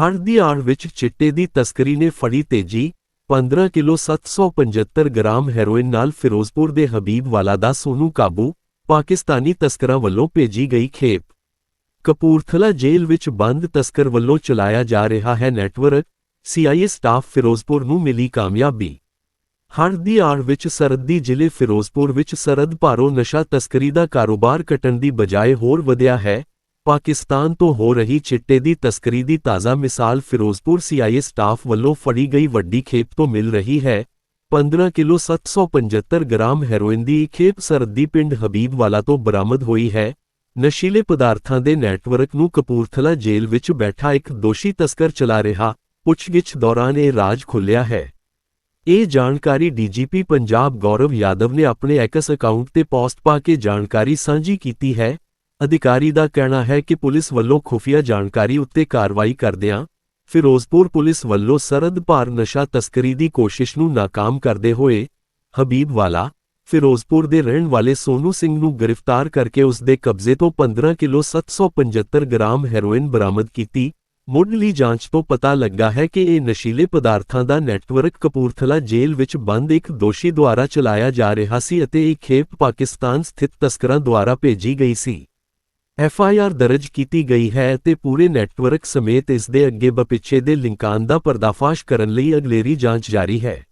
ਹੜ੍ਹ ਦੀ ਆੜ ਵਿੱਚ ਚਿੱਟੇ ਦੀ ਤਸਕਰੀ ਨੇ ਫੜੀ ਤੇਜ਼ੀ 15 ਕਿਲੋ 775 ਗ੍ਰਾਮ ਹੈਰੋਇਨ ਨਾਲ ਫਿਰੋਜ਼ਪੁਰ ਦੇ ਹਬੀਬ ਵਾਲਾ ਦਾ ਸੋਨੂ ਕਾਬੂ, ਪਾਕਿਸਤਾਨੀ ਤਸਕਰਾਂ ਵੱਲੋਂ ਭੇਜੀ ਗਈ ਖੇਪ। ਕਪੂਰਥਲਾ ਜੇਲ੍ਹ ਵਿੱਚ ਬੰਦ ਤਸਕਰ ਵੱਲੋਂ ਚਲਾਇਆ ਜਾ ਰਿਹਾ ਹੈ ਨੈਟਵਰਕ, ਸੀਆਈਏ ਸਟਾਫ ਫਿਰੋਜ਼ਪੁਰ ਨੂੰ ਮਿਲੀ ਕਾਮਯਾਬੀ। ਹੜ੍ਹ ਦੀ ਆੜ ਵਿੱਚ ਸਰਹੱਦੀ ਜ਼ਿਲ੍ਹੇ ਫਿਰੋਜ਼ਪੁਰ ਵਿੱਚ ਸਰਹੱਦ ਭਾਰੋ ਨਸ਼ਾ ਤਸਕਰੀ ਦਾ ਕਾਰੋਬਾਰ ਘਟਣ ਦੀ ਬਜਾਏ ਹੋਰ ਵਧਿਆ ਹੈ ਪਾਕਿਸਤਾਨ ਤੋਂ ਹੋ ਰਹੀ ਚਿੱਟੇ ਦੀ ਤਸਕਰੀ ਦੀ ਤਾਜ਼ਾ ਮਿਸਾਲ ਫਿਰੋਜ਼ਪੁਰ ਸੀਆਈਏ ਸਟਾਫ ਵੱਲੋਂ ਫੜੀ ਗਈ ਵੱਡੀ ਖੇਪ ਤੋਂ ਮਿਲ ਰਹੀ ਹੈ। 15 ਕਿਲੋ 775 ਗ੍ਰਾਮ ਹੈਰੋਇਨ ਦੀ ਖੇਪ ਸਰਹੱਦੀ ਪਿੰਡ ਹਬੀਬਵਾਲਾ ਤੋਂ ਬਰਾਮਦ ਹੋਈ ਹੈ। ਨਸ਼ੀਲੇ ਪਦਾਰਥਾਂ ਦੇ ਨੈਟਵਰਕ ਨੂੰ ਕਪੂਰਥਲਾ ਜੇਲ੍ਹ ਵਿੱਚ ਬੈਠਾ ਇੱਕ ਦੋਸ਼ੀ ਤਸਕਰ ਚਲਾ ਰਿਹਾ, ਪੁੱਛਗਿੱਛ ਦੌਰਾਨ ਇਹ ਰਾਜ ਖੁੱਲਿਆ ਹੈ। ਇਹ ਜਾਣਕਾਰੀ ਡੀਜੀਪੀ ਪੰਜਾਬ ਗੌਰਵ ਯਾਦਵ ਨੇ ਆਪਣੇ ਐਕਸ ਅਕਾਊਂਟ ਤੇ ਪੋਸਟ ਪਾ ਕੇ ਜਾਣਕਾਰੀ ਸਾਂਝੀ ਕੀਤੀ ਹੈ। ਅਧਿਕਾਰੀ ਦਾ ਕਹਿਣਾ ਹੈ ਕਿ ਪੁਲਿਸ ਵੱਲੋਂ ਖੁਫੀਆ ਜਾਣਕਾਰੀ ਉੱਤੇ ਕਾਰਵਾਈ ਕਰਦਿਆਂ ਫਿਰੋਜ਼ਪੁਰ ਪੁਲਿਸ ਵੱਲੋਂ ਸਰਦ ਭਾਰ ਨਸ਼ਾ ਤਸਕਰੀ ਦੀ ਕੋਸ਼ਿਸ਼ ਨੂੰ ਨਾਕਾਮ ਕਰਦੇ ਹੋਏ ਹਬੀਬ ਵਾਲਾ ਫਿਰੋਜ਼ਪੁਰ ਦੇ ਰਹਿਣ ਵਾਲੇ ਸੋਨੂ ਸਿੰਘ ਨੂੰ ਗ੍ਰਿਫਤਾਰ ਕਰਕੇ ਉਸ ਦੇ ਕਬਜ਼ੇ ਤੋਂ 15 ਕਿਲੋ 775 ਗ੍ਰਾਮ ਹੈਰੋਇਨ ਬਰਾਮਦ ਕੀਤੀ। ਮੁੱਢਲੀ ਜਾਂਚ ਤੋਂ ਪਤਾ ਲੱਗਾ ਹੈ ਕਿ ਇਹ ਨਸ਼ੀਲੇ ਪਦਾਰਥਾਂ ਦਾ ਨੈਟਵਰਕ ਕਪੂਰਥਲਾ ਜੇਲ੍ਹ ਵਿੱਚ ਬੰਦ ਇੱਕ ਦੋਸ਼ੀ ਦੁਆਰਾ ਚਲਾਇਆ ਜਾ ਰਿਹਾ ਸੀ ਅਤੇ ਇਹ ਖੇਪ ਪਾਕਿਸਤਾਨ ਸਥਿਤ ਤਸਕਰਾਂ ਦੁਆਰਾ ਭੇਜੀ ਗਈ ਸੀ। ਐਫ ਆਈ ਆਰ ਦਰਜ ਕੀਤੀ ਗਈ ਹੈ ਅਤੇ ਪੂਰੇ ਨੈਟਵਰਕ ਸਮੇਤ ਇਸ ਦੇ ਅੱਗੇ ਬਪਿੱਛੇ ਦੇ ਲਿੰਕਾਂ ਦਾ ਪਰਦਾਫਾਸ਼ ਕਰਨ ਲਈ ਅਗਲੇਰੀ ਜਾਂਚ ਜਾਰੀ ਹੈ।